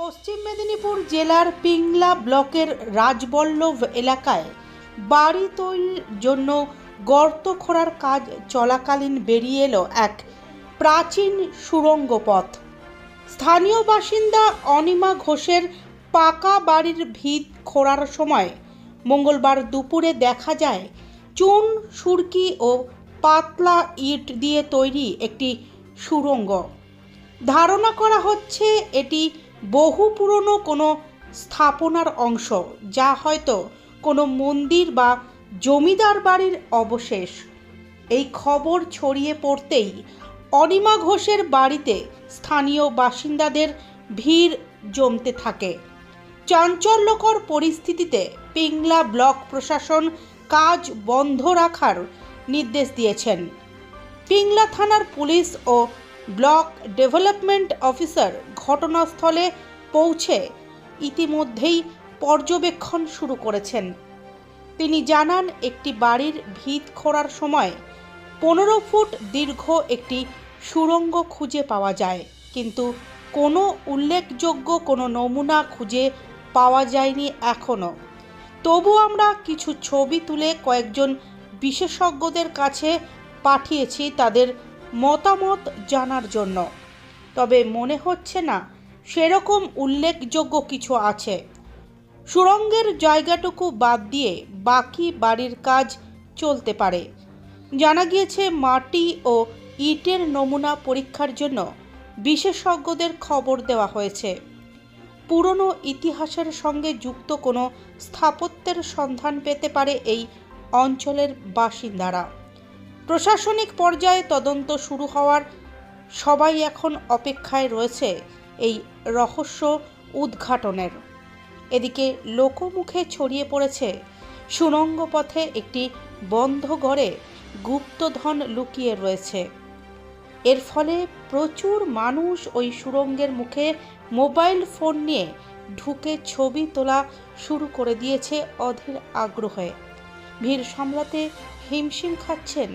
পশ্চিম মেদিনীপুর জেলার পিংলা ব্লকের রাজবল্লভ এলাকায় বাড়ি তৈরির জন্য গর্ত খোঁড়ার কাজ চলাকালীন বেরিয়ে এলো এক প্রাচীন সুড়ঙ্গ পথ। স্থানীয় বাসিন্দা অনিমা ঘোষের পাকা বাড়ির ভিত খোঁড়ার সময় মঙ্গলবার দুপুরে দেখা যায়, চুন, সুরকি ও পাতলা ইট দিয়ে তৈরি একটি সুড়ঙ্গ ধারণা করা হচ্ছে এটি বহু পুরনো কোনো স্থাপনার অংশ, যা হয়তো কোনো মন্দির বা জমিদার বাড়ির অবশেষ। এই খবর ছড়িয়ে পড়তেই অনিমা ঘোষের বাড়িতে স্থানীয় বাসিন্দাদের ভিড় জমতে থাকে। চাঞ্চল্যকর পরিস্থিতিতে পিংলা ব্লক প্রশাসন কাজ বন্ধ রাখার নির্দেশ দিয়েছেন। পিংলা থানার পুলিশ ও ব্লক ডেভেলপমেন্ট অফিসার ঘটনাস্থলে পৌঁছে ইতিমধ্যেই পর্যবেক্ষণ শুরু করেছেন। তিনি জানান, একটি বাড়ির ভিত খোঁড়ার সময় পনেরো ফুট দীর্ঘ একটি সুড়ঙ্গ খুঁজে পাওয়া যায়, কিন্তু কোনো উল্লেখযোগ্য কোনো নমুনা খুঁজে পাওয়া যায়নি এখনও তবু আমরা কিছু ছবি তুলে কয়েকজন বিশেষজ্ঞদের কাছে পাঠিয়েছি তাদের মতামত জানার জন্য। তবে মনে হচ্ছে না, সেরকম উল্লেখযোগ্য কিছু আছে। সুড়ঙ্গের জায়গাটুকু বাদ দিয়ে বাকি বাড়ির কাজ চলতে পারে। জানা গিয়েছে, মাটি ও ইটের নমুনা পরীক্ষার জন্য বিশেষজ্ঞদের খবর দেওয়া হয়েছে। পুরনো ইতিহাসের সঙ্গে যুক্ত কোনো স্থাপত্যের সন্ধান পেতে পারে এই অঞ্চলের বাসিন্দারা। প্রশাসনিক পর্যায়ে তদন্ত শুরু হওয়ার সবাই এখন অপেক্ষায় রয়েছে এই রহস্য উদ্ঘাটনের। এদিকে লোকমুখে ছড়িয়ে পড়েছে সুড়ঙ্গ পথে একটি বন্ধ ঘরে গুপ্তধন লুকিয়ে রয়েছে। এর ফলে প্রচুর মানুষ ওই সুড়ঙ্গের মুখে মোবাইল ফোন নিয়ে ঢুকে ছবি তোলা শুরু করে দিয়েছে অধীর আগ্রহে। ভিড় সামলাতে হিমশিম খাচ্ছেন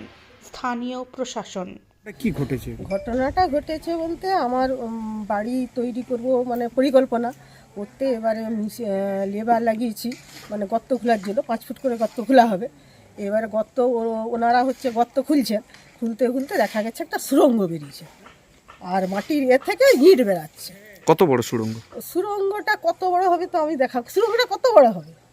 স্থানীয় প্রশাসন। কি ঘটেছে? ঘটনাটা ঘটেছে বলতে আমার উম, বাড়ি তৈরি করব মানে পরিকল্পনা করতে এবারে লেবার লাগিয়েছি। মানে গর্ত খোলার জন্য পাঁচ ফুট করে গর্ত খোলা হবে। এবারে গর্ত ও- ওনারা হচ্ছে গর্ত খুলছেন। খুলতে খুলতে দেখা গেছে একটা সুরঙ্গ বেরিয়েছে। আর মাটির এ থেকে ইট বেরাচ্ছে। কত বড় সুড়ঙ্গ? সুরঙ্গটা কত বড় হবে তো আমি দেখা সুরঙ্গটা কত বড় হবে?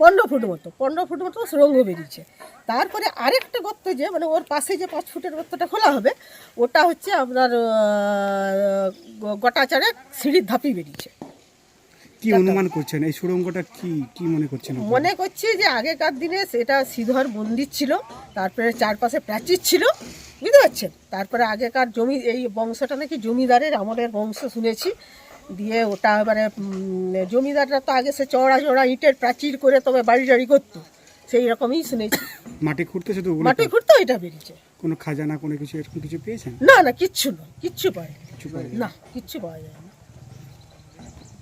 পনেরো ফুট মতো পনেরো ফুট মতো সুরঙ্গ বেরিয়েছে। তারপরে আরেকটা গর্ত যে মানে ওর পাশে যে পাঁচ ফুটের গর্তটা খোলা হবে ওটা হচ্ছে আপনার আহ, গোটা চারে সিঁড়ির ধাপি বেরিয়েছে। কি অনুমান করছেন? এই সুড়ঙ্গটা কি কি মনে করছেন মনে করছি যে আগেকার দিনে সেটা সিধর মন্দির ছিল তারপরে চারপাশে প্রাচীর ছিল বুঝতে পারছেন? তারপরে আগেকার জমি এই বংশটা নাকি জমিদারের আমাদের বংশ শুনেছি। দিয়ে ওটা এবারে উম, জমিদাররা তো আগে সে চড়া চড়া ইটের প্রাচীর করে তবে বাড়ি টাড়ি করতো। সেই রকমই শুনেছি। মাটি খুঁড়তে শুধু মাটি ঘুরতো এটা বেরিয়েছে। কোনো খাজানা কোনো কিছু এরকম কিছু পেয়েছেন? না না কিচ্ছু নয় কিচ্ছু পায় না কিচ্ছু পাওয়া যায় না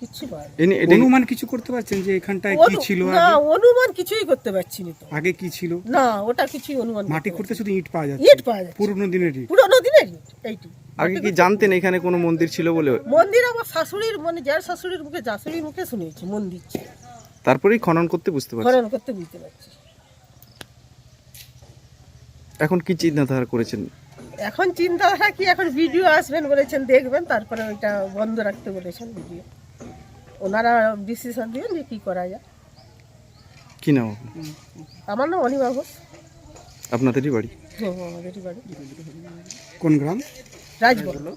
কিচ্ছু পাওয়া যায় না। অনুমান কিছু করতে পারছেন যে এখানটায় কি ছিল না অনুমান কিছুই করতে পারছি না তো। আগে কি ছিল? না ওটা কিছুই অনুমান মাটি খুঁড়তে শুধু ইট পাওয়া। যাচ্ছে। ইট পাওয়া যাচ্ছে। পুরনো দিনের ইট। পুরোনো দিনের ইট এইটি আগে কি জানতেন এখানে কোনো মন্দির ছিল বলে? মন্দির আমার শাশুড়ির মানে যার শাশুড়ির মুখে শাশুড়ির মুখে শুনেছি মন্দির তারপরেই খনন করতে বুঝতে পারছি। খনন করতে বুঝতে পারছি। এখন কি চিন্তাধারা করেছেন? এখন চিন্তাধারা কি এখন ভিডিও আসবেন বলেছেন দেখবেন তারপরে ওইটা বন্ধ রাখতে বলেছেন ভিডিও ওনারা ডিসিশন দিবেন যে কী করা যায়। কি নাম? আমার নাম অনিমা ঘোষ। আপনাদেরই বাড়ি? হুম, আমাদেরই বাড়ি। কোন গ্রাম? রাজবল্লভ